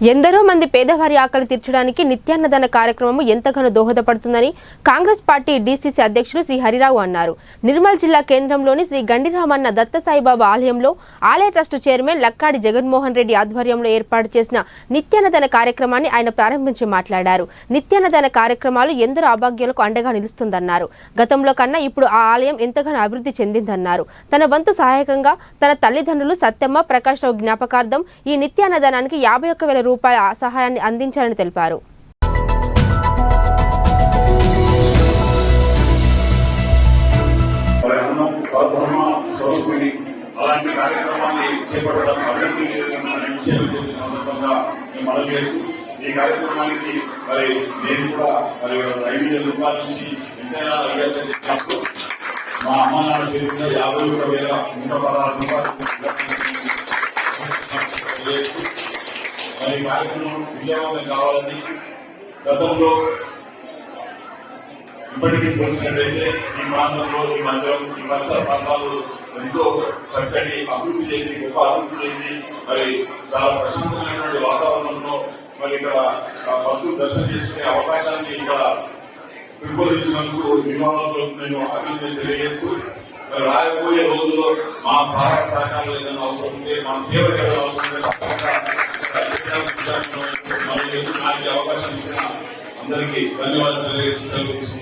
ఎందరో మంది పేదవారి ఆకలి తీర్చడానికి నిత్యాన్నదాన కార్యక్రమం ఎంతగానో దోహదపడుతుందని కాంగ్రెస్ పార్టీ డీసీసీ అధ్యక్షులు శ్రీ హరిరావు అన్నారు. నిర్మల్ జిల్లా కేంద్రంలోని శ్రీ గండిరామన్న దత్త సాయిబాబా ఆలయంలో ఆలయ ట్రస్టు చైర్మన్ లక్కాడి జగన్మోహన్ రెడ్డి ఆధ్వర్యంలో ఏర్పాటు చేసిన నిత్యాన్నదాన కార్యక్రమాన్ని ఆయన ప్రారంభించి మాట్లాడారు. నిత్యాన్నదాన కార్యక్రమాలు ఎందరో అభాగ్యులకు అండగా నిలుస్తుందన్నారు. గతంలో కన్నా ఇప్పుడు ఆ ఆలయం ఎంతగానో అభివృద్ధి చెందిందన్నారు. తన వంతు సహాయకంగా తన తల్లిదండ్రులు సత్యమ్మ ప్రకాష్ రావు జ్ఞాపకార్థం ఈ నిత్యాన్నదానానికి యాభై ఒక్క వేల రూపాయల సహాయాన్ని అందించారని తెలిపారు. అలాంటి కార్యక్రమాన్ని చేపట్టడం అభివృద్ధి చెప్పిన సందర్భంగా మేము చేస్తూ ఈ కార్యక్రమానికి మరి నేను కూడా మరి ఐదు వేల రూపాయల నుంచి ఎంతైనా చెప్పినప్పుడు మా అమ్మ నాన్న పేరు యాభై ఒక వేల నూట పదహారు రూపాయలు చేస్తూ మరి కార్యక్రమం విజయవంతం కావాలని గతంలో ఇప్పటికీ పోల్చినట్లయితే ఈ ప్రాంతంలో ఈ మందిరం ఈ పరిసర ప్రాంతాలు ఎంతో చక్కటి అభివృద్ధి చెంది గొప్ప అభివృద్ధి చెంది మరి చాలా ప్రశాంతమైనటువంటి వాతావరణంలో మరి ఇక్కడ భక్తులు దర్శనం చేసుకునే అవకాశాన్ని ఇక్కడ పెంపొందించినందుకు వివాహాల్లో నేను అభివృద్ధి తెలియజేస్తూ మరి రాయబోయే రోజుల్లో మా సహాయ సహకారాలు ఏదైనా అవసరం ఉంటే మా సేవ ఏదైనా అవసరం మరి నాకు అవకాశం ఇచ్చిన అందరికీ ధన్యవాదాలు తెలియజేస్తూ సెలవు